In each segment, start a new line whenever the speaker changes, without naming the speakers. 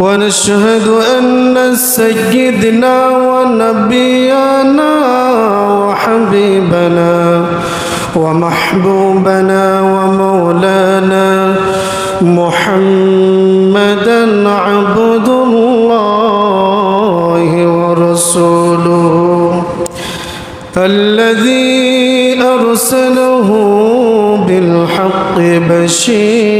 ونشهد أن سيدنا ونبينا وحبيبنا ومحبوبنا ومولانا محمدا عبد الله ورسوله الذي أرسله بالحق بشيرا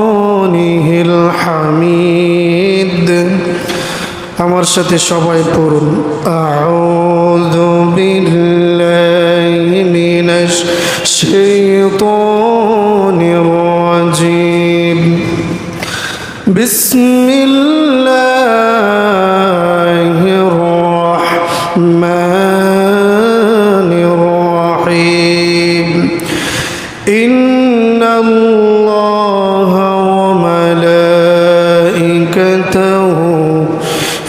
হামিদ। আমার সাথে সবাই পড়ুন। আউযু বিল্লাহি মিনাশ শাইতানির রাজিম। বিসমিল্লাহ।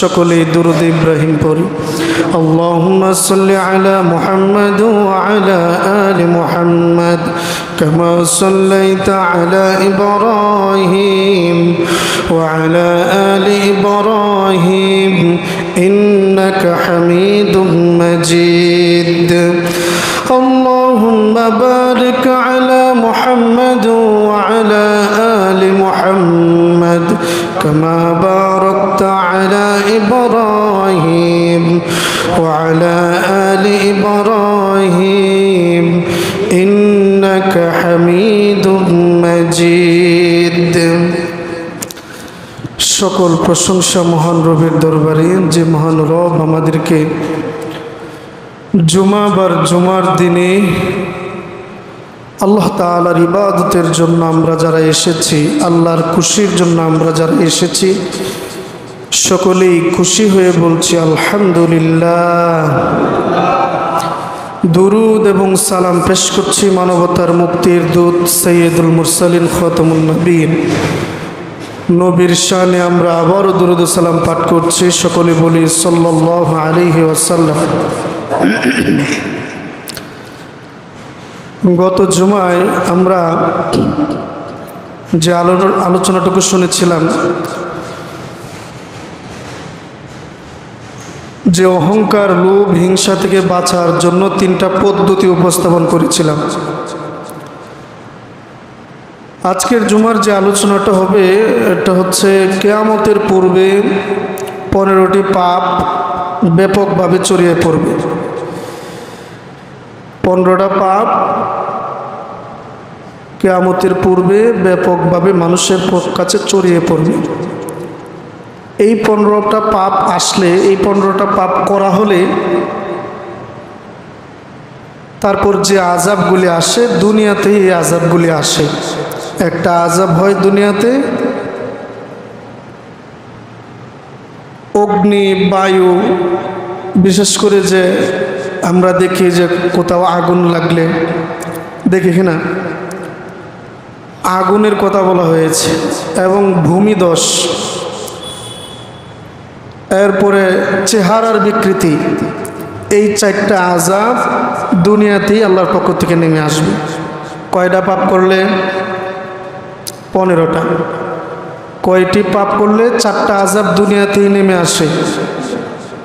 সকলেই দুরুদ ইব্রাহিম পড়ি। আল্লাহুম্মা সাল্লি আলা মুহাম্মাদ ওয়া আলা আলি মুহাম্মাদ কামা সাল্লাইতা আলা ইব্রাহিম ওয়া আলা আলি ইব্রাহিম ইন্নাকা হামিদুম মাজিদ। بارك على محمد وعلى آل محمد كما باركت على إبراهيم وعلى آل إبراهيم إنك حميد مجيد সকল প্রশংসা মহান রবের দরবারে যে মহান রব আমাদেরকে জুমাবার জুমার দিনে আল্লাহ তালার ইবাদতের জন্য আমরা যারা এসেছি, আল্লাহর খুশির জন্য আমরা যারা এসেছি, সকলেই খুশি হয়ে বলছি, আলহামদুলিল্লাহ। দুরুদ এবং সালাম পেশ করছি মানবতার মুক্তির দূত সৈয়দুল মুরসালিন খতমুল নবীন। নবীর শানে আমরা আবারও দুরুদ সালাম পাঠ করছি, সকলে বলি সাল্লাহ আলিহি গত জুমায় আমরা যে আলো আলোচনাটুকু শুনেছিলাম, যে অহংকার, লোভ, হিংসা থেকে বাঁচার জন্য তিনটা পদ্ধতি উপস্থাপন করেছিলাম। আজকের জুমার যে আলোচনাটা হবে, এটা হচ্ছে কেয়ামতের পূর্বে পনেরোটি পাপ ব্যাপকভাবে ছড়িয়ে পড়বে। পনেরোটা পাপ কেয়ামতের পূর্বে ব্যাপকভাবে মানুষের কাছে ছড়িয়ে পড়বে। এই পনেরোটা পাপ আসলে, এই পনেরোটা পাপ করা হলে তারপর যে আজাবগুলি আসে, দুনিয়াতেই এই আজাবগুলি আসে। একটা আজাব হয় দুনিয়াতে অগ্নি, বায়ু, বিশেষ করে যে আমরা দেখি যে কোথাও আগুন লাগলে, দেখি কিনা আগুনের কথা বলা হয়েছে এবং ভূমিদশ। এরপরে চেহারার বিকৃতি। এই চারটা আজাব দুনিয়াতেই আল্লাহর পক্ষ থেকে নেমে আসবে। কয়টা পাপ করলে? পনেরোটা। কয়টি পাপ করলে চারটা আজাব দুনিয়াতেই নেমে আসে?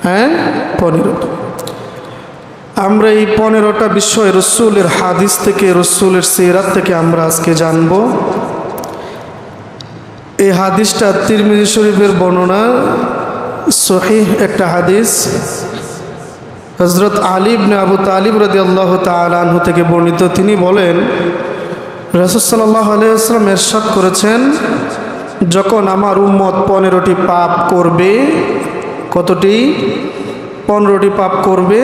হ্যাঁ? পনেরোটা। আমরা এই পনেরোটা বিষয় রসুলের হাদিস থেকে, রসুলের সিরাত থেকে আমরা আজকে জানব। এই হাদিসটা তিরমিজি শরীফের বর্ণনা, সহিহ একটা হাদিস। হজরত আলিবনে আবু তালিব রদি আল্লাহ তালহু থেকে বর্ণিত, তিনি বলেন রসদাল্লাহ আলিয়াল্লাম এরশাদ করেছেন, যখন আমার উম্মত পনেরোটি পাপ করবে, কতটি? পনেরোটি পাপ করবে।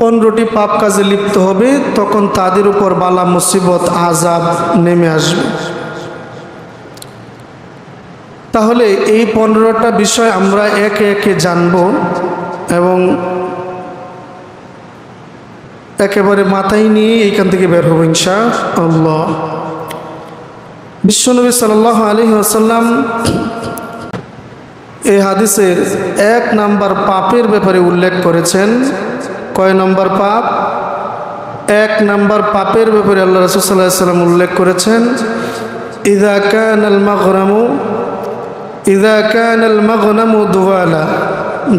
পনেরোটি পাপ কাজে লিপ্ত হবে, তখন তাদের উপর বালা মুসিবত আজাব নেমে আসবে। তাহলে এই পনেরোটা বিষয় আমরা একে একে জানব এবং একেবারে মাথায় নিয়ে এইখান থেকে বের হব ইনশা আল্লাহ বিশ্বনবী সাল্লাহ আলী আসাল্লাম এই হাদিসের এক নাম্বার পাপের ব্যাপারে উল্লেখ করেছেন। কয় নম্বর পাপ? এক নম্বর পাপের ব্যাপারে আল্লাহ রসুল্লাহ সাল্লাম উল্লেখ করেছেন, ইদা কান আল মাগরামু, ইদা কান মাগনামু দুয়ালা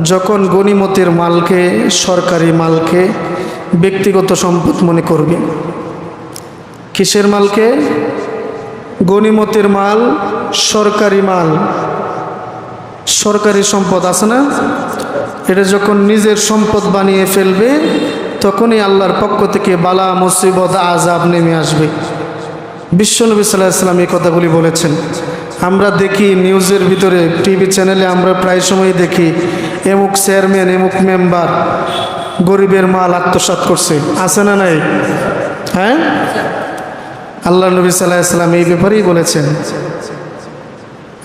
যখন গনিমতের মালকে, সরকারি মালকে ব্যক্তিগত সম্পদ মনে করবে। কিসের মালকে? গনিমতের মাল, সরকারি মাল। সরকারি সম্পদ আছে না? এটা যখন নিজের সম্পদ বানিয়ে ফেলবে, তখনই আল্লাহর পক্ষ থেকে বালা, মুসিবত আজাব নেমে আসবে। বিশ্বনবী সাল্লাহ ইসলাম এই কথাগুলি বলেছেন। আমরা দেখি নিউজের ভিতরে, টিভি চ্যানেলে আমরা প্রায় সময় দেখি, এমুক চেয়ারম্যান, এমুক মেম্বার গরিবের মাল আত্মসাত করছে। আছে না নাই? হ্যাঁ? আল্লাহ নবী সাল্লাহ ইসলাম এই ব্যাপারেই বলেছেন।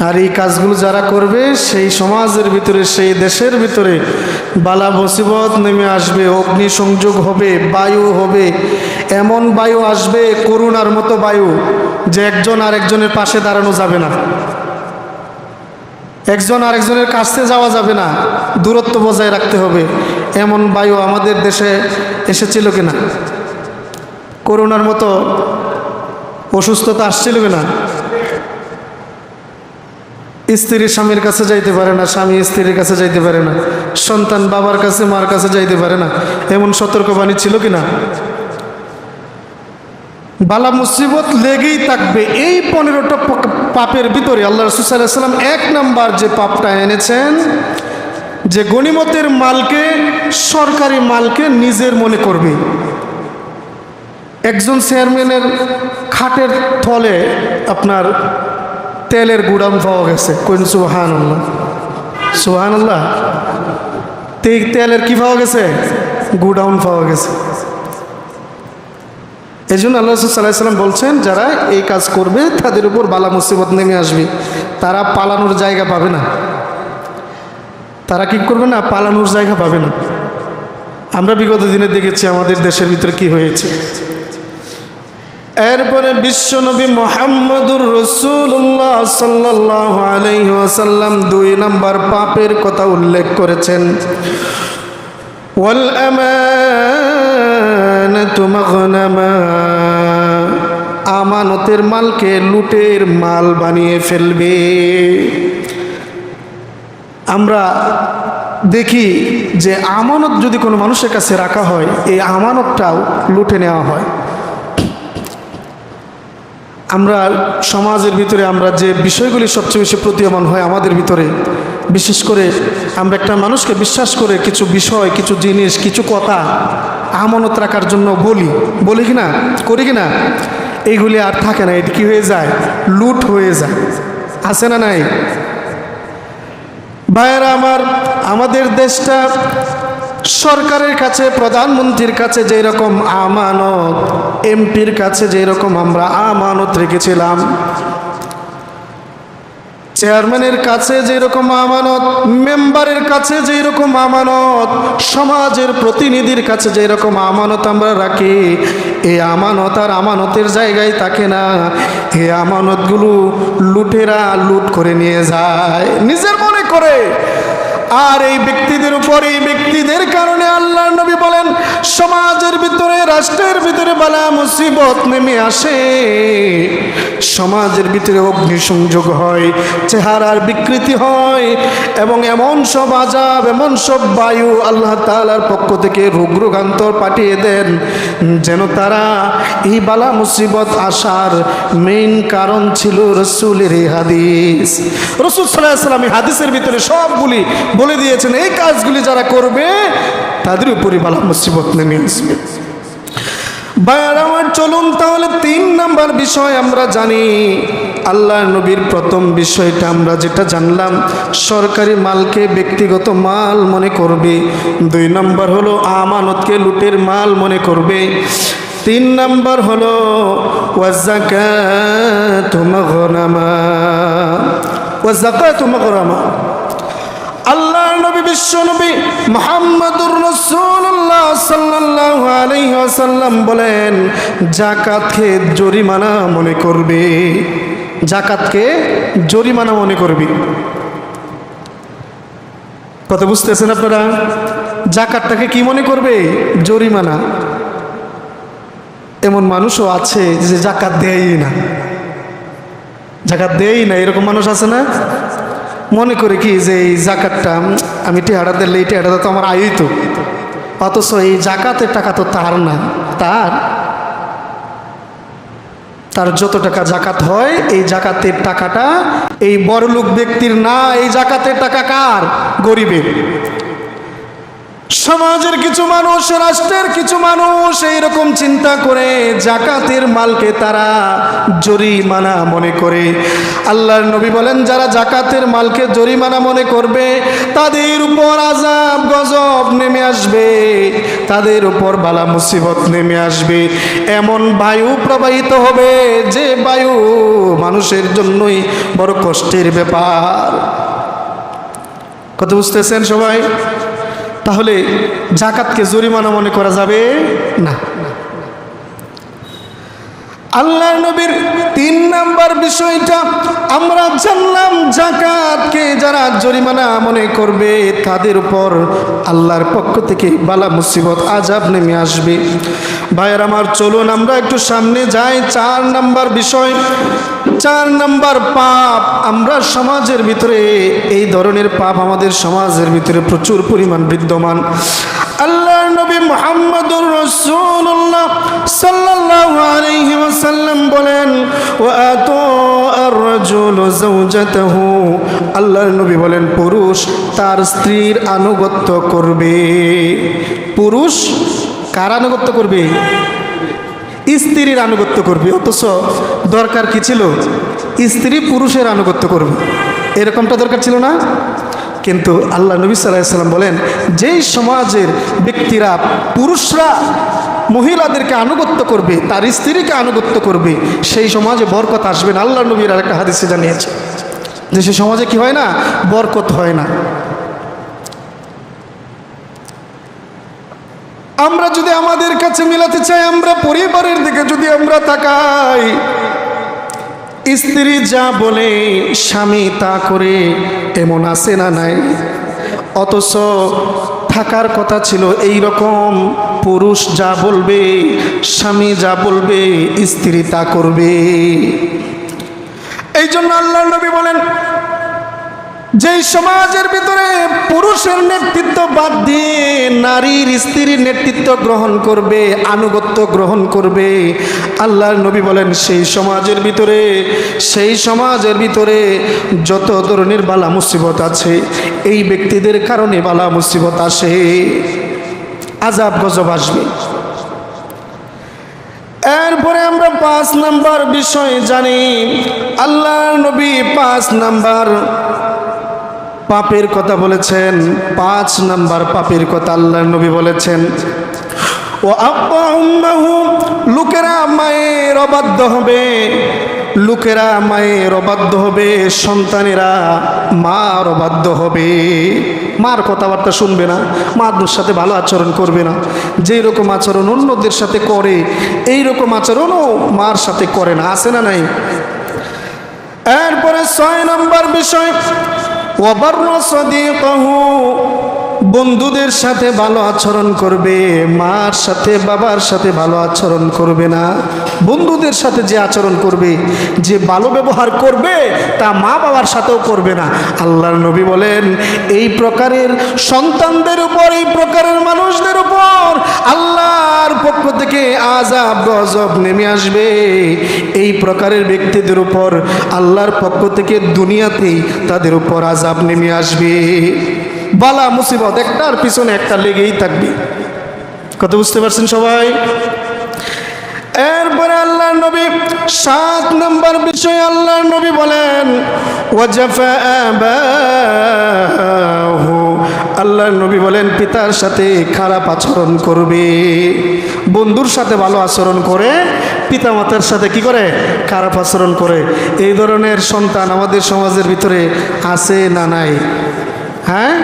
আর এই কাজগুলো যারা করবে, সেই সমাজের ভিতরে, সেই দেশের ভিতরে বালা মুসিবত নেমে আসবে অগ্নি সংযোগ হবে, বায়ু হবে। এমন বায়ু আসবে, করুণার মতো বায়ু, যে একজন আরেকজনের পাশে দাঁড়ানো যাবে না। একজন আরেকজনের কাছে যাওয়া যাবে না, দূরত্ব বজায় রাখতে হবে। এমন বায়ু আমাদের দেশে এসেছিল কিনা? করোনার মতো অসুস্থতা আসছিল কিনা? স্ত্রী স্বামীর কাছে যাইতে পারে না, স্বামী স্ত্রীর কাছে যাইতে পারে না, সন্তান বাবার কাছে, মার কাছে যাইতে পারে না, এমন সতর্কবাণী ছিল কি না? বালা মুসিবত লেগেই থাকবে। এই পনেরোটা পাপের ভিতরে আল্লাহ রসুল্লাহাম এক নাম্বার যে পাপটা এনেছেন, যে গণিমতের মালকে, সরকারি মালকে নিজের মনে করবে। একজন চেয়ারম্যানের খাটের থলে আপনার তেলের গুদাম পাওয়া গেছে। কোন সুহান আল্লাহ সুহান আল্লাহ তেলের কি পাওয়া গেছে? গুডাউন পাওয়া গেছে। এই জন্য আল্লাহ সাল্লাহ সাল্লাম বলছেন, যারা এই কাজ করবে, তাদের উপর বালা মুসিবত নেমে আসবে। তারা পালানোর জায়গা পাবে না। তারা কি করবে না? পালানোর জায়গা পাবে না। আমরা বিগত দিনে দেখেছি, আমাদের দেশের ভিতরে কি হয়েছে? এরপরে বিশ্বনবী মোহাম্মদুর রসুল্লাহ সাল্লাহ আলহিহাসাল্লাম দুই নম্বর পাপের কথা উল্লেখ করেছেন। আমানতের মালকে লুটের মাল বানিয়ে ফেলবে। আমরা দেখি যে আমানত যদি কোনো মানুষের কাছে রাখা হয়, এই আমানতটাও লুটে নেওয়া হয়। আমরা সমাজের ভিতরে আমরা যে বিষয়গুলি সবচেয়ে বেশি প্রতীয়মান হয় আমাদের ভিতরে, বিশেষ করে আমরা একটা মানুষকে বিশ্বাস করে কিছু বিষয়, কিছু জিনিস, কিছু কথা আমানত রাখার জন্য বলি। বলি কি না? করি কি না? এইগুলি আর থাকে না, এটি কী হয়ে যায়? লুট হয়ে যায়। আছে না নাই? ভাইয়েরা, আমার, আমাদের দেশটা সরকারের কাছে, প্রধানমন্ত্রীর কাছে যেই রকম আমানত, এমপির কাছে যেই রকম আমরা আমানত রেখেছিলাম। চেয়ারম্যানের কাছে যেরকম আমানত, মেম্বারের কাছে যেরকম আমানত, সমাজের প্রতিনিধির কাছে যেরকম আমানত আমরা রাখি এই আমানত আর আমানতের জায়গায় থাকে না। এই আমানতগুলো লুটেরা লুট করে নিয়ে যায়। নিজের মনে করে আর এই ব্যক্তিদের উপর, এই ব্যক্তিদের কারণে আল্লাহ নবী বলেন, সমাজের ভিতরে, রাষ্ট্রের ভিতরে বালা মুসিবত নেমে আসে। সমাজের ভিতরে অগ্নিসংযোগ হয়, চেহারার বিকৃতি হয়, এবং এমন সব আজাব, এমন সব বায়ু আল্লাহ তালার পক্ষ থেকে রোগ রোগান্তর পাঠিয়ে দেন, যেন তারা এই বালা মুসিবত আসার মেইন কারণ ছিল রসুলের হাদিস। রসুল সাল্লাহ সাল্লাম হাদিসের ভিতরে সবগুলি বলে দিয়েছেন, এই কাজগুলি যারা করবে, তাদের উপরই বালা মুসিবত নেমে আসবে। ভাইয়ার আমার, চলুন তাহলে তিন নাম্বার বিষয় আমরা জানি। আল্লাহ নবীর প্রথম বিষয়টা আমরা যেটা জানলাম, সরকারি মালকে ব্যক্তিগত মাল মনে করবে। দুই নাম্বার হলো আমানতকে লুটের মাল মনে করবে। তিন নাম্বার হলো ওয়াজাকাত মাগনামা। ওয়াজাকাত মাগনামা। আল্লাহর নবী, বিশ্ব নবী মোহাম্মদুর রসুল্লাহ সাল্লাল্লাহু আলাইহি ওয়াসাল্লাম বলেন, জাকাতকে জরিমানা মনে করবে। জাকাতকে জরিমানা মনে করবে। কথা বুঝতেছেন আপনারা? জাকাতটাকে কি মনে করবে? জরিমানা। এমন মানুষও আছে যে জাকাত দেয়ই না। জাকাত দেয়ই না, এরকম মানুষ আছে না? মনে করে কি যে এই জাকাতটা আমি টেহারা দিলে এই টেহারা তো আমার আয়ই তো অথচ এই জাকাতের টাকা তো তার না, তার। তার যত টাকা জাকাত হয়, এই জাকাতের টাকাটা এই বড়লোক ব্যক্তির না, এই জাকাতের টাকা কার? গরিবের। সমাজের কিছু মানুষ, রাষ্ট্রের কিছু মানুষ এইরকম চিন্তা করে, জাকাতের মালকে তারা জরিমানা মনে করে। আল্লাহর নবী বলেন, যারা জাকাতের মালকে জরিমানা মনে করবে, তাদের উপর আজাব গজব নেমে আসবে। তাদের উপর বালা মুসিবত নেমে আসবে। এমন বায়ু প্রবাহিত হবে, যে বায়ু মানুষের জন্যই বড় কষ্টের ব্যাপার। কত বুঝতেছেন সবাই? তাহলে জাকাতকে জরিমানা মনে করা যাবে? না। আল্লাহ নবীর তিন নাম্বার বিষয়টা, আমরা জানলাম জাকাতকে যারা জরিমানা মনে করবে, তাদের উপর আল্লাহর পক্ষ থেকে বালা মুসিবত আজাব নেমে আসবে। ভাইয়ের আমার, চলুন আমরা একটু সামনে যাই। চার নাম্বার বিষয়, চার নাম্বার পাপ। আমরা সমাজের ভিতরে, এই ধরনের পাপ আমাদের সমাজের ভিতরে প্রচুর পরিমাণ বিদ্যমান। নবী মোহাম্মদুর রসুল্লাহ সাল্লাল্লাহু আলাইহি ওয়াসাল্লাম বলেন আর-রাজুল যাওজাতাহু। আল্লাহর নবী বলেন, পুরুষ তার স্ত্রীর আনুগত্য করবে। পুরুষ কার আনুগত্য করবে? স্ত্রীর আনুগত্য করবে। অথচ দরকার কি ছিল? স্ত্রী পুরুষের আনুগত্য করবে। এরকমটা দরকার ছিল না? কিন্তু আল্লাহ নবী সাল্লাম বলেন, যেই সমাজের ব্যক্তিরা পুরুষরা মহিলাদেরকে আনুগত্য করবে, তার স্ত্রীকে আনুগত্য করবে, সেই সমাজে বরকত আসবে না। আল্লাহ নবীর আরেকটা হাদিসে জানিয়েছে যে, সে সমাজে কি হয় না? বরকত হয় না। আমরা যদি আমাদের কাছে মিলাতে চাই, আমরা পরিবারের দিকে যদি আমরা তাকাই স্ত্রী যা বলে স্বামী তা করে, এমন আছে না নাই? অথচ থাকার কথা ছিল এই রকম পুরুষ যা বলবে, স্বামী যা বলবে, স্ত্রী তা করবে। এই জন্য আল্লাহ নবী বলেন যেই সমাজের ভিতরে পুরুষের নেতৃত্ব বাদ দিয়ে নারীর স্ত্রীর নেতৃত্ব গ্রহণ করবে, আনুগত্য গ্রহণ করবে, আল্লাহর নবী বলেন, সেই সমাজের ভিতরে, সেই সমাজের ভিতরে যত ধরনের বালা মুসিবত আছে, এই ব্যক্তিদের কারণে বালা মুসিবত আসে। আজাব গজব আসবে। এরপরে আমরা পাঁচ নাম্বার বিষয় জানি। আল্লাহর নবী পাঁচ নাম্বার পাপের কথা বলেছেন, পাঁচ নাম্বার পাপের কথা আল্লাহ নবী বলেছেন। ও আব্বা লোকেরা মায়ের অবাধ্য হবে, লোকেরা মায়ের অবাধ্য হবে, সন্তানেরা মার অবাধ্য হবে। মার কথাবার্তা শুনবে না, মার সাথে ভালো আচরণ করবে না। যেই রকম আচরণ অন্যদের সাথে করে এই রকম আচরণও মার সাথে করে না আসে না নাই? এরপরে ছয় নম্বর বিষয় ওয়াবারর সাদিকাহু বন্ধুদের সাথে ভালো আচরণ করবে, মার সাথে, বাবার সাথে ভালো আচরণ করবে না। বন্ধুদের সাথে যে আচরণ করবে, যে ভালো ব্যবহার করবে, তা মা বাবার সাথেও করবে না। আল্লাহর নবী বলেন, এই প্রকারের সন্তানদের উপর, এই প্রকারের মানুষদের উপর আল্লাহর পক্ষ থেকে আজাব গজব নেমে আসবে। এই প্রকারের ব্যক্তিদের উপর আল্লাহর পক্ষ থেকে দুনিয়াতেই তাদের উপর আজাব নেমে আসবে। বালা মুসিবত, একটার পিছনে একটা লেগেই থাকবে। কত বুঝতে পারছেন সবাই? এরপরে আল্লাহর নবী, সাত নম্বর বিষয় আল্লাহর নবী বলেন, ওয়াজাফা আল্লাহর নবী বলেন, পিতার সাথে খারাপ আচরণ করবে। বন্ধুর সাথে ভালো আচরণ করে পিতা মাতার সাথে কি করে? খারাপ আচরণ করে। এই ধরনের সন্তান আমাদের সমাজের ভিতরে আছে না নাই? হ্যাঁ?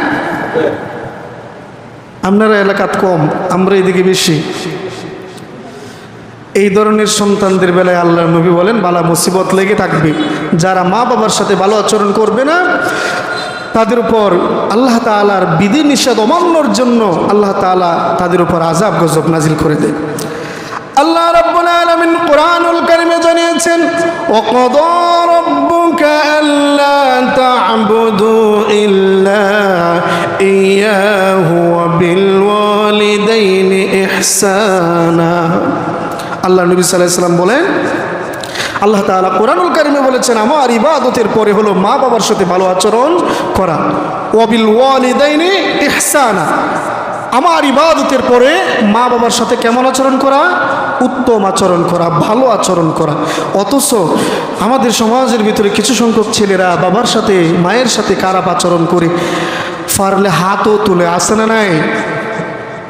আপনারা এলাকাত কম, আমরা এদিকে বেশি। এই ধরনের সন্তানদের বেলায় আল্লাহ নবী বলেন, বালা মুসিবত লেগে থাকবে। যারা মা বাবার সাথে ভালো আচরণ করবে না, তাদের উপর আল্লাহ তালার বিধি নিষেধ অমান্যর জন্য আল্লাহ তালা তাদের উপর আজাব গজব নাজিল করে দেয়। আল্লাহ রাব্বুল আলামিন কোরআনুল কারীমে জানিয়েছেন ওয়াকাদা ইল্লা ইয়াহু ওয়া বিল ওয়ালিদাইনি ইহসানা আল্লাহ নবী আলাইহি সাল্লাম বলেন, আল্লাহ তাআলা কোরআনুল কারিমে বলেছেন, আমার ইবাদতের পরে হলো মা বাবার সাথে ভালো আচরণ করা। ওয়াবিল ওয়ালিদাইনি ইহসানা। আমার ইবাদতের পরে মা বাবার সাথে কেমন আচরণ করা? উত্তম আচরণ করা, ভালো আচরণ করা। অথচ আমাদের সমাজের ভিতরে কিছু সংখ্যক ছেলেরা বাবার সাথে, মায়ের সাথে খারাপ আচরণ করে। পারলে হাতও তুলে আসে না নাই?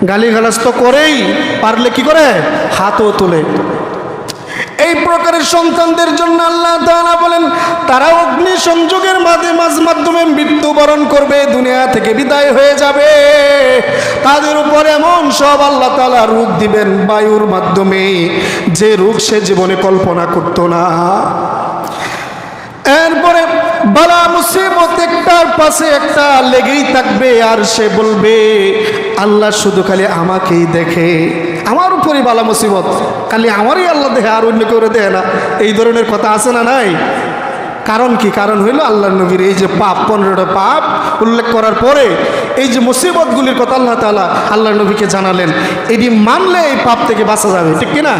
গালিগালাজ তো করেই, পারলে কি করে? হাতও তুলে। এই প্রকারের সন্তানদের জন্য আল্লাহ তাআলা বলেন, তারা অগ্নি সংযোগের মাধ্যমে মৃত্যুবরণ করবে, দুনিয়া থেকে বিদায় হয়ে যাবে। তাদের উপর এমন সব আল্লাহ তাআলা রোগ দিবেন, বায়ুর মাধ্যমে। যে রোগ সে জীবনে কল্পনা করতো না। এরপরে, বালা মুসিবত একটার পাশে একটা লেগেই থাকবে, আর সে বলবে, আল্লাহ শুধু খালি আমাকেই দেখে। উপরই বালা মুসিবত। খালি আমারই আল্লাহ দেহে আর অন্য কেউ দেয় না। এই ধরনের কথা আছে না নাই? কারণ কি? কারণ হইল আল্লাহ নবীর এই যে পাপ, পনেরোটা পাপ উল্লেখ করার পরে এই যে মুসিবতগুলির কথা আল্লাহ তালা আল্লাহ নবীকে জানালেন। এটি মানলে এই পাপ থেকে বাঁচা যাবে, ঠিক কিনা?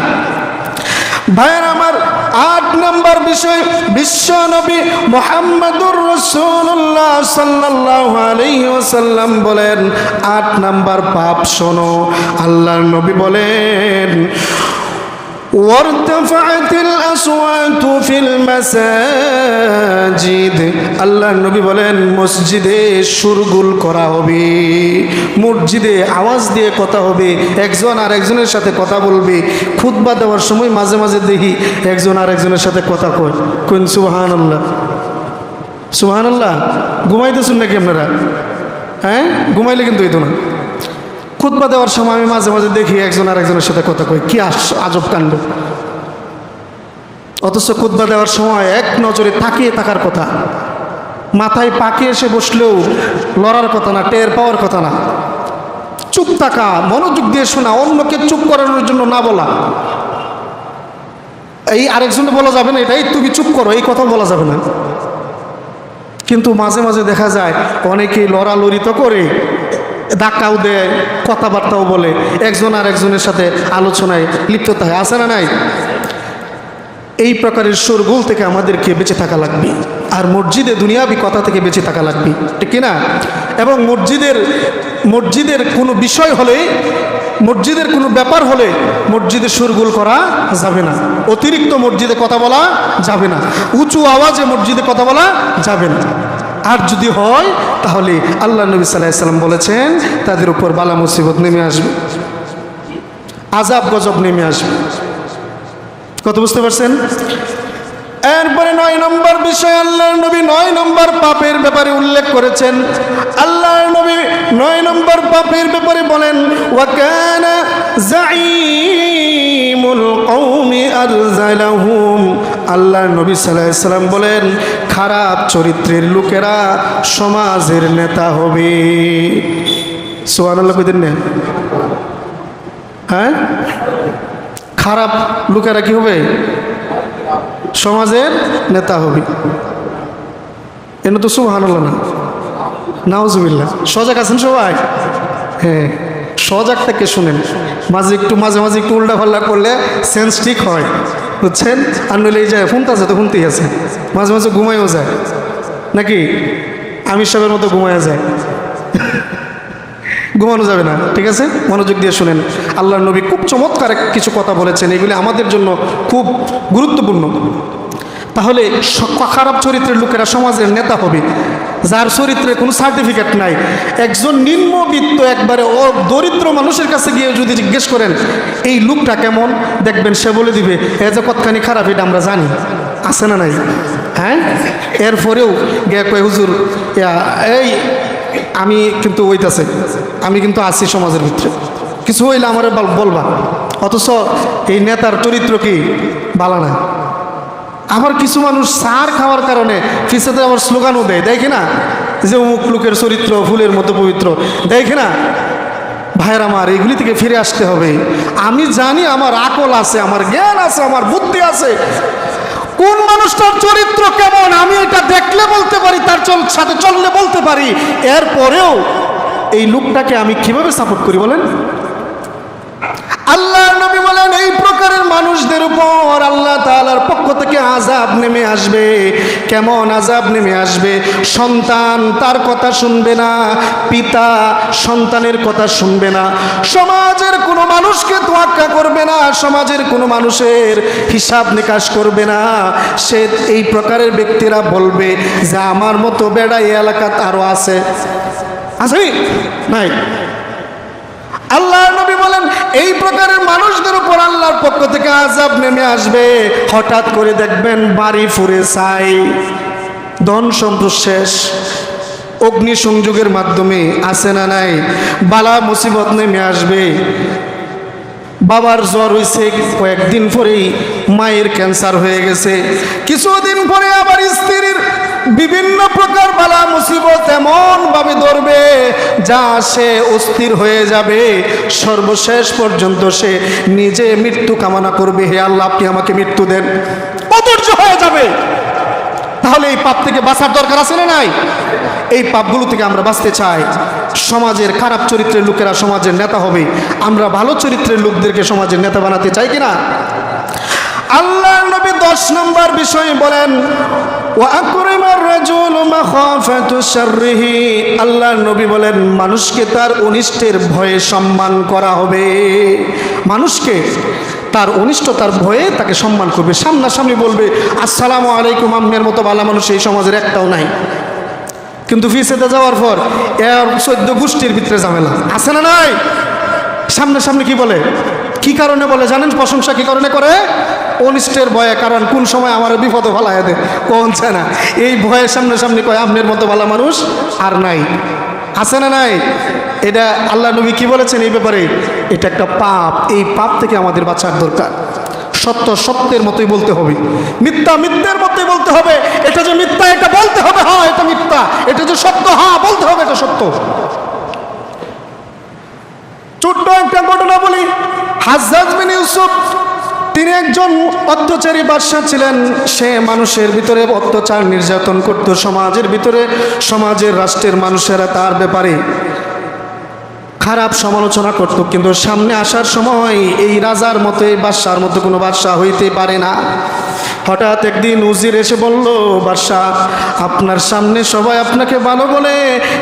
ভাইয়ের আমার আট নম্বর বিষয়, বিশ্ব নবী মোহাম্মদুর রসুল্লাহ সাল্লাহ আলহ্লাম বলেন, আট নম্বর পাপ শোনো। আল্লাহর নবী বলেন وارتفعت الأصوات في المساجد আল্লাহ নবী বলেন মসজিদে সুরগুল করা হবে মসজিদে আওয়াজ দিয়ে কথা হবে একজন আর একজনের সাথে কথা বলবে খুতবা দেওয়ার সময় মাঝে মাঝে দেখি একজন আর একজনের সাথে কথা কয় কোন সুবাহান আল্লাহ সুবাহান আল্লাহ ঘুমাইতেছেন নাকি আপনারা হ্যাঁ ঘুমাইলে কিন্তু হইতো না খুতবা দেওয়ার সময় আমি মাঝে মাঝে দেখি একজন আর একজনের সাথে কথা কই কি আস, আজব কাণ্ড। অথচ খুতবা দেওয়ার সময় এক নজরে তাকিয়ে থাকার কথা। মাথায় পাকে এসে বসলেও লড়ার কথা না, টের পাওয়ার কথা না। চুপ থাকা, মনোযোগ দিয়ে শোনা, অন্যকে চুপ করানোর জন্য না বলা। এই আরেকজনে বলা যাবে না, এটাই তুমি চুপ করো, এই কথা বলা যাবে না। কিন্তু মাঝে মাঝে দেখা যায়, অনেকেই লড়ালড়ি তো করে ধাক্কাও দেয়, কথাবার্তাও বলে, একজন আর একজনের সাথে আলোচনায় লিপ্ত থাকে। আছে না নাই? এই প্রকারের সুরগুল থেকে আমাদেরকে বেঁচে থাকা লাগবে। আর মসজিদে, দুনিয়াবি কথা থেকে বেঁচে থাকা লাগবে। ঠিক না এবং মসজিদের মসজিদের কোনো বিষয় হলে, মসজিদের কোনো ব্যাপার হলে মসজিদে সুরগুল করা যাবে না। অতিরিক্ত মসজিদে কথা বলা যাবে না। উঁচু আওয়াজে মসজিদে কথা বলা যাবে না। আর যদি হয়, তাহলে আল্লাহ নবী সাল্লাম বলেছেন, তাদের উপর বালা মুসিবত নেমে আসবে। আজাব গজব নেমে আসবে। কত বুঝতে পারছেন? এরপরে নয় নম্বর বিষয়, আল্লাহর নবী নয় নম্বর পাপের ব্যাপারে উল্লেখ করেছেন। আল্লাহর নবী নয় নম্বর পাপের ব্যাপারে বলেন, ওয়াকানা জাইমুল কওমি আরজালাহুম আল্লাহর নবী সাল্লাম বলেন, খারাপ চরিত্রের লোকেরা সমাজের নেতা হবে। সুবহানাল্লাহ কইতেন না? হ্যাঁ? খারাপ লোকেরা কি হবে? সমাজের নেতা হবি। এনে তো সুবহানাল্লাহ না। নাউজুবিল্লাহ। সজাগ আছেন সবাই? হ্যাঁ। সজাগ থেকে শুনেন। মাঝে একটু, মাঝে মাঝে একটু উল্টা পাল্লা করলে সেন্স ঠিক হয়। বুঝছেন? আর নইলে এই যায় ফোনতে আছে তো ফোনতেই আছে। মাঝে মাঝে ঘুমাইও যায়। নাকি? আমির সাহেবের মতো ঘুমাইয়া যায়। ঘুমানো যাবে না, ঠিক আছে? মনোযোগ দিয়ে শুনেন। আল্লাহ নবী খুব চমৎকার কিছু কথা বলেছেন, এগুলি আমাদের জন্য খুব গুরুত্বপূর্ণ। তাহলে খারাপ চরিত্রের লোকেরা সমাজের নেতা হবে, যার চরিত্রে কোনো সার্টিফিকেট নাই। একজন নিম্নবিত্ত, একবারে ও দরিদ্র মানুষের কাছে গিয়ে যদি জিজ্ঞেস করেন, এই লোকটা কেমন? দেখবেন সে বলে দিবে, এ যে কতখানি খারাপ, এটা আমরা জানি। আছে না নাই? হ্যাঁ? এরপরেও গে কয়, হুজুর এই আমি কিন্তু ওইতাছে আমি কিন্তু আছি সমাজের ভিতরে। কিছু হইলে আমার বলবা। অথচ এই নেতার চরিত্র কি? বালা না। আবার কিছু মানুষ সার খাওয়ার কারণে ফিসেতে আবার স্লোগানও দেয়। দেখে না? যে অমুক লোকের চরিত্র, ফুলের মতো পবিত্র। দেখে না? ভাইয়ের আমার এগুলি থেকে ফিরে আসতে হবে। আমি জানি আমার আকল আছে, আমার জ্ঞান আছে, আমার বুদ্ধি আছে। কোন মানুষটার চরিত্র কেমন? আমি এটা দেখলে বলতে পারি, তার সাথে চললে বলতে পারি। এরপরেও এই লোকটাকে আমি কীভাবে সাপোর্ট করি বলেন? আল্লাহ নবী বলেন, এই প্রকারের মানুষদের উপর আল্লাহ তাআলার পক্ষ থেকে আজাব নেমে আসবে। কেমন আজাব নেমে আসবে? সন্তান তার কথা শুনবে না, পিতা সন্তানের কথা শুনবে না, সমাজের কোনো মানুষকে তোয়াক্কা করবে না, সমাজের কোনো মানুষের হিসাব নিকাশ করবে না। সে এই প্রকারের ব্যক্তিরা বলবে যে, আমার মতো বেড়া এই আরও আছে। আছে? নাই? আল্লাহর নবী বলেন, এই প্রকারের মানুষদের উপর আল্লাহর পক্ষ থেকে আজাব নেমে আসবে। হঠাৎ করে দেখবেন বাড়ি ফুরে চাই ধন সম্পদ শেষ। অগ্নি সংযোগের মাধ্যমে আসে না নাই? বালা মুসিবত নেমে আসবে। বাবার জ্বর হয়েছে কয়েকদিন পরেই, মায়ের ক্যান্সার হয়ে গেছে। কিছুদিন পরে আবার স্ত্রীর বিভিন্ন প্রকার বালা মুসিবত এমন ভাবে ধরবে যা সে অস্থির হয়ে যাবে। সর্বশেষ পর্যন্ত সে নিজে মৃত্যু কামনা করবে। হে আল্লাহ, আপনি আমাকে মৃত্যু দেন। অধৈর্য হয়ে যাবে। তাহলে এই পাপ থেকে বাঁচার দরকার আছে না নাই? এই পাপগুলো থেকে আমরা বাঁচতে চাই। সমাজের খারাপ চরিত্রের লোকেরা সমাজের নেতা হবে। আমরা ভালো চরিত্রের লোকদেরকে সমাজের নেতা বানাতে চাই কিনা? আল্লাহ নবী দশ নম্বর বিষয়ে বলেন আল্লাহ নবী বলেন, মানুষকে তার অনিষ্টের ভয়ে সম্মান করা হবে। মানুষকে তার অনিষ্ট, তার ভয়ে তাকে সম্মান করবে। সামনাসামনি বলবে, আসসালামু আলাইকুম, আম্মের মতো ভালা মানুষ এই সমাজের একটাও নাই। কিন্তু ফিসেতে যাওয়ার পর এর সদ্য গোষ্ঠীর ভিতরে ঝামেলা। আছে না নাই? সামনে সামনে কি বলে? কি কারণে বলে? জানেন প্রশংসা কি কারণে করে? অনিষ্টের ভয়ে, কারণ কোন সময় আমার বিপদ দেয় পৌঁছে না এই ভয়ের সামনে সামনে কয়, আপনার মতো ভালো মানুষ আর নাই। আছে না নাই? এটা আল্লাহ নবী কি বলেছেন এই ব্যাপারে? এটা একটা পাপ। এই পাপ থেকে আমাদের বাঁচার দরকার। সত্য সত্যের মতোই বলতে হবে। মিথ্যা মিথ্যের মতোই বলতে হবে। এটা যে মিথ্যা, এটা বলতে হবে। হ্যাঁ এটা মিথ্যা। এটা যে সত্য হ্যাঁ বলতে হবে, এটা সত্য। ছোট্ট একটা ঘটনা বলি। বিন ইউসুফ তিনি একজন অত্যাচারী বাদশাহ ছিলেন। সে মানুষের ভিতরে অত্যাচার, নির্যাতন করত সমাজের ভিতরে, সমাজের রাষ্ট্রের মানুষেরা তার ব্যাপারে খারাপ সমালোচনা করত। কিন্তু সামনে আসার সময় এই রাজার মতো, এই বাদশার মতো কোনো বাদশাহ হইতে পারে না। হঠাৎ একদিন উজির এসে বলল বাদশাহ আপনার সামনে সবাই আপনাকে ভালো বলে,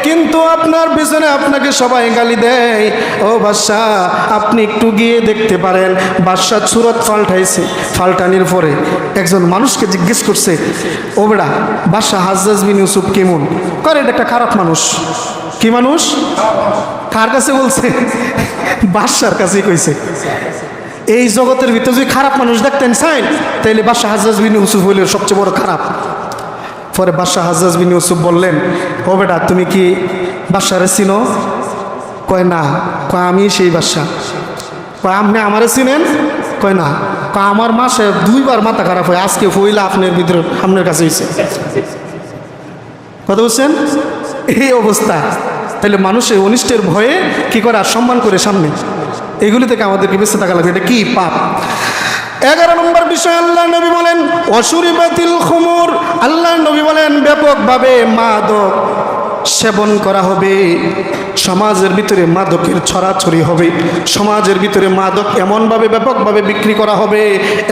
কিন্তু আপনার পিছনে আপনাকে সবাই গালি দেয়। ও বাদশাহ আপনি একটু গিয়ে দেখতে পারেন বাদশাহ সুরত ফাল্টাইছে ফাল্টানির পরে একজন মানুষকে জিজ্ঞেস করছে, ও বেড়া বাদশাহ হাজ্জাজ বিন ইউসুফ কেমন? করে এটা একটা খারাপ মানুষ। কি মানুষ? কার কাছে বলছে? বাদশার কাছেই কইছে। এই জগতের ভিতরে যদি খারাপ মানুষ দেখতেন চাই তাইলে বাদশাহ হাজাজ বিন ইউসুফ হইল সবচেয়ে বড় খারাপ। পরে বাদশাহ হাজাজ বিন ইউসুফ বললেন, ও বেটা, তুমি কি বাদশারে চিনো? কয়, না। কয়, আমি সেই বাদশাহ। কয়, আপনি আমারে চিনেন? কয়, না। কয়, আমার মাসে দুইবার মাথা খারাপ হয় আজকে হইলে আপনার ভিতরে, আপনার কাছে হয়েছে কথা বলছেন? এই অবস্থা। তাহলে মানুষের অনিষ্টের ভয়ে কি করে সম্মান করে সামনে? এগুলি থেকে আমাদেরকে বেঁচে থাকা লাগবে? এটা কি? পাপ। এগারো নম্বর বিষয় আল্লাহ নবী বলেন অসুরি বাতিল খুমুর। আল্লাহ নবী বলেন, ব্যাপকভাবে মাদক সেবন করা হবে। সমাজের ভিতরে মাদকের ছড়াছড়ি হবে। সমাজের ভিতরে মাদক এমনভাবে ব্যাপকভাবে বিক্রি করা হবে,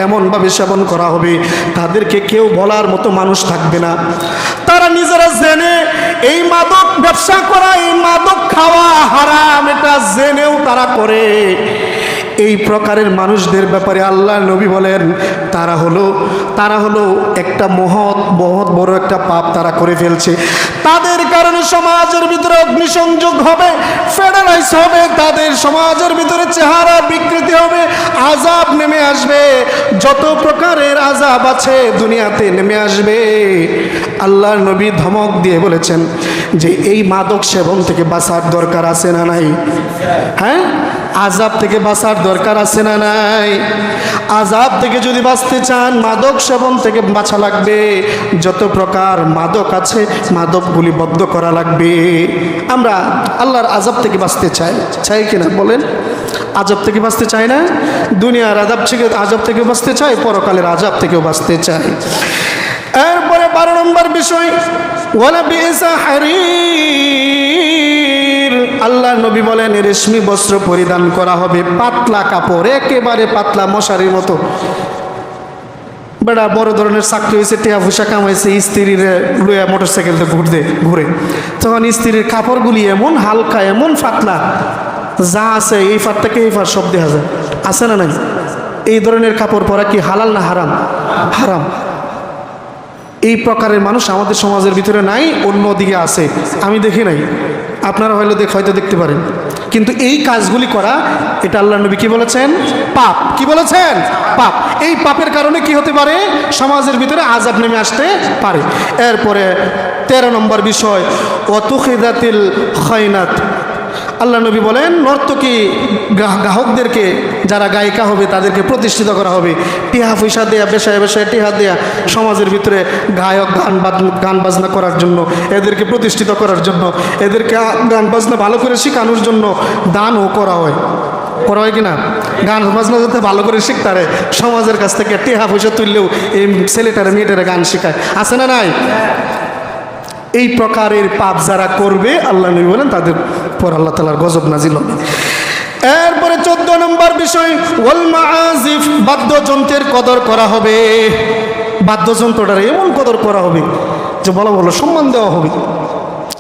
এমনভাবে সেবন করা হবে। তাদেরকে কেউ বলার মতো মানুষ থাকবে না। তারা নিজেরা জেনে এই মাদক ব্যবসা করা, এই মাদক খাওয়া হারাম, এটা জেনেও তারা করে। এই প্রকারের মানুষদের ব্যাপারে আল্লাহ নবী বলেন, তারা হলো তারা হলো একটা মহৎ মহৎ বড় একটা পাপ তারা করে ফেলছে। তাদের কারণে সমাজের ভিতরে অগ্নিসংযোগ হবে, ফেডারাইজ হবে, তাদের সমাজের ভিতরে চেহারা বিকৃতি হবে আজাব নেমে আসবে। যত প্রকারের আজাব আছে দুনিয়াতে নেমে আসবে। আল্লাহর নবী ধমক দিয়ে বলেছেন যে, এই মাদক সেবন থেকে বাঁচার দরকার আছে না নাই? হ্যাঁ? আজাব থেকে বাঁচার দরকার আছে না নাই? আজাব থেকে যদি বাঁচতে চান, মাদক সেবন থেকে বাঁচা লাগবে। যত প্রকার মাদক আছে, মাদকগুলি বদ্ধ করা লাগবে। আমরা আল্লাহর আজাব থেকে বাঁচতে চাই। চাই কিনা বলেন। আজব থেকে বাঁচতে চাই না? দুনিয়ার আজাব থেকে, আজব থেকে বাঁচতে চাই, পরকালের আজাব থেকেও বাঁচতে চাই। এরপরে বারো নম্বর বিষয়, ওয়ালা বিএসা হারির আল্লাহ নবী বলেন, রেশমি বস্ত্র পরিধান করা হবে পাতলা কাপড়, একেবারে পাতলা মশারির মতো। বেড়া বড় ধরনের চাকরি হয়েছে, টিয়া ভুষা কামাইছে, স্ত্রীর লুয়া মোটর সাইকেলতে ঘুরতে, ঘুরে। তখন স্ত্রীর কাপড়গুলি এমন হালকা, এমন পাতলা, যা আছে, এই ফাট থেকে এই ফার সব দেখা যায়। আছে না নাই? এই ধরনের কাপড় পরা কি হালাল না হারাম? হারাম। এই প্রকারের মানুষ আমাদের সমাজের ভিতরে নাই অন্য দিকে আছে। আমি দেখি নাই। আপনারা হয়তো দেখ হয়তো দেখতে পারেন। কিন্তু এই কাজগুলি করা, এটা আল্লাহ নবী কী বলেছেন? পাপ। কি বলেছেন? পাপ। এই পাপের কারণে কি হতে পারে? সমাজের ভিতরে আজাব নেমে আসতে পারে। এরপরে তেরো নম্বর বিষয় অতুখিদাতিল খয়নাত আল্লাহ নবী বলেন নর্তকী গ্রাহ- গ্রাহকদেরকে যারা গায়িকা হবে, তাদেরকে প্রতিষ্ঠিত করা হবে। টিহা পয়সা দেয়া বেশায় বেশায় টিহা দেয়া, সমাজের ভিতরে গায়ক, গান গান বাজনা করার জন্য, এদেরকে প্রতিষ্ঠিত করার জন্য, এদেরকে গান বাজনা ভালো করে শেখানোর জন্য দানও করা হয়। করা হয় কিনা গান বাজনা যাতে ভালো করে শিখতারে সমাজের কাছ থেকে টেহা পয়সা তুললেও এই ছেলেটারে মেয়েটারে গান শেখায়। আছে না নাই? এই প্রকারের পাপ যারা করবে, আল্লাহ নবী বলেন তাদের পর আল্লাহ তালার গজব নাজিল হবে। এরপরে চোদ্দ নম্বর বিষয়, ওয়াল মাআজিফ বাদ্যযন্ত্রের কদর করা হবে। বাদ্যযন্ত্রটার এমন কদর করা হবে যে বলা বলো সম্মান দেওয়া হবে।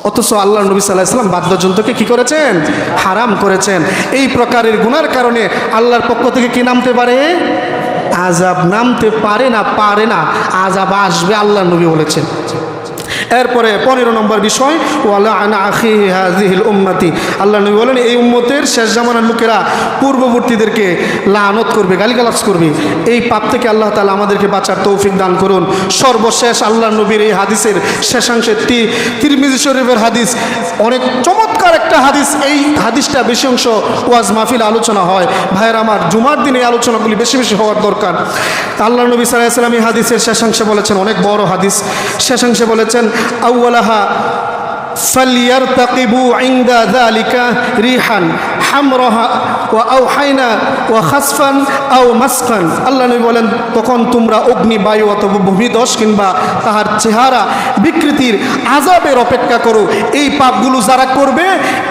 অথচ আল্লাহ নবী সাল্লাহ ইসলাম বাদ্যযন্ত্রকে কি করেছেন? হারাম করেছেন। এই প্রকারের গুনার কারণে আল্লাহর পক্ষ থেকে কি নামতে পারে? আজাব নামতে পারে না পারে না। আজাব আসবে আল্লাহ নবী বলেছেন। এরপরে পনেরো নম্বর বিষয়, ওয়ালা আনা আখি হাজিহিল উম্মাতি। আল্লাহ নবী বলেন, এই উম্মতের শেষ জামানার লোকেরা পূর্ববর্তীদেরকে লানত করবে, গালিগালাজ করবে। এই পাপ থেকে আল্লাহ তালা আমাদেরকে বাঁচার তৌফিক দান করুন। সর্বশেষ আল্লাহ নবীর এই হাদিসের শেষাংশে তিরমিজি শরীফের হাদিস অনেক একটা হাদিস, এই হাদিসটা বেশি অংশ ওয়াজ মাহফিল আলোচনা হয়। ভাইয়ের, আমার জুমার দিনে এই আলোচনাগুলি বেশি বেশি হওয়ার দরকার। আল্লাহ নবী সাল্লাহ এই হাদিসের শেষাংশে বলেছেন, অনেক বড় হাদিস। শেষাংশে বলেছেন আউ্লাহা فليرتقبوا عند ذلك ريحا حمرها وأوحينا وخسفا أو مسقا আল্লাহ নবী বলেন তখন তোমরা অগ্নি বায়ু অথবা ভূমিদশ কিংবা তাহার চেহারা বিকৃতির আজাবের অপেক্ষা করো এই পাপগুলো যারা করবে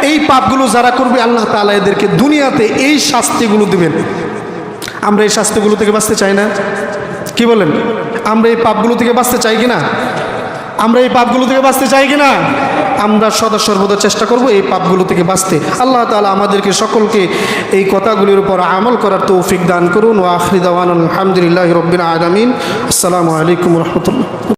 এই পাপগুলো যারা করবে আল্লাহ তাআলা এদেরকে দুনিয়াতে এই শাস্তিগুলো দিবেন আমরা এই শাস্তিগুলো থেকে বাঁচতে চাই না কি বলেন আমরা এই পাপগুলো থেকে বাঁচতে চাই কি না আমরা এই পাপগুলো থেকে বাঁচতে চাই কি না আমরা সদা সর্বদা চেষ্টা করব এই পাপগুলো থেকে বাঁচতে। আল্লাহ তালা আমাদেরকে সকলকে এই কথাগুলির উপর আমল করার তৌফিক দান করুন। ও আখরি দাওয়ান আলহামদুলিল্লাহ রবিন আলমিন। আসসালামু আলাইকুম রহমতুল্লাহ।